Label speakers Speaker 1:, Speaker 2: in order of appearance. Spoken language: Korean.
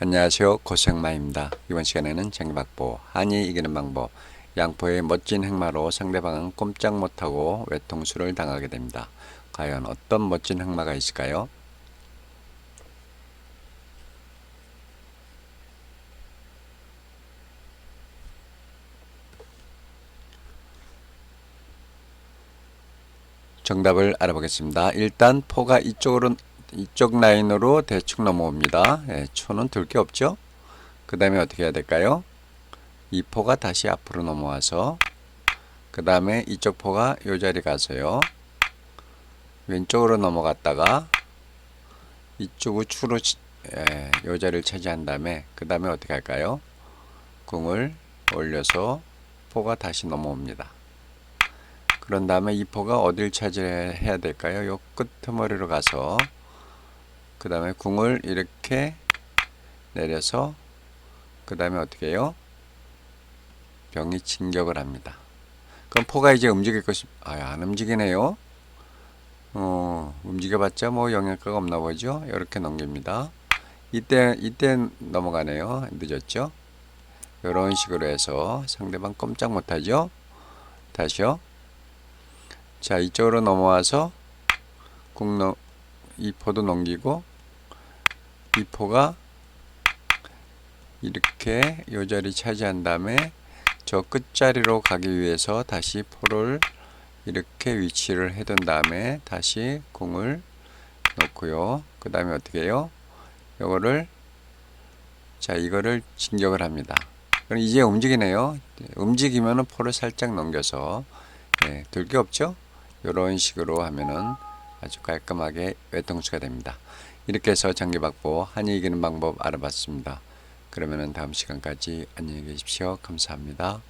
Speaker 1: 안녕하세요 고생마입니다. 이번 시간에는 장기박보 한이 이기는 방법 양포의 멋진 행마로 상대방은 꼼짝 못하고 외통수를 당하게 됩니다. 과연 어떤 멋진 행마가 있을까요? 정답을 알아보겠습니다. 일단 포가 이쪽으로 이쪽 라인으로 대충 넘어옵니다. 예, 초는 둘 게 없죠. 그 다음에 어떻게 해야 될까요? 이 포가 다시 앞으로 넘어와서 그 다음에 이쪽 포가 요 자리 가서요. 왼쪽으로 넘어갔다가 이쪽 우측으로 치- 예, 요 자리를 차지한 다음에 그 다음에 어떻게 할까요? 공을 올려서 포가 다시 넘어옵니다. 그런 다음에 이 포가 어딜 차지해야 될까요? 요 끝머리로 가서 그 다음에 궁을 이렇게 내려서 그 다음에 어떻게 해요? 병이 진격을 합니다. 그럼 포가 이제 움직일 것이 아안 움직이네요. 어 움직여봤자 뭐 영향가가 없나 보죠. 이렇게 넘깁니다. 이때 이때 넘어가네요. 늦었죠? 이런 식으로 해서 상대방 꼼짝 못하죠. 다시요. 자 이쪽으로 넘어와서 궁이 포도 넘기고 이 포가 이렇게 요 자리 차지한 다음에 저 끝자리로 가기 위해서 다시 포를 이렇게 위치를 해둔 다음에 다시 공을 놓고요. 그 다음에 어떻게 해요? 요거를 자 이거를 진격을 합니다. 그럼 이제 움직이네요. 움직이면은 포를 살짝 넘겨서 예, 들게 없죠? 이런 식으로 하면은 아주 깔끔하게 외통수가 됩니다. 이렇게 해서 장기박보 한이 이기는 방법 알아봤습니다. 그러면은 다음 시간까지 안녕히 계십시오. 감사합니다.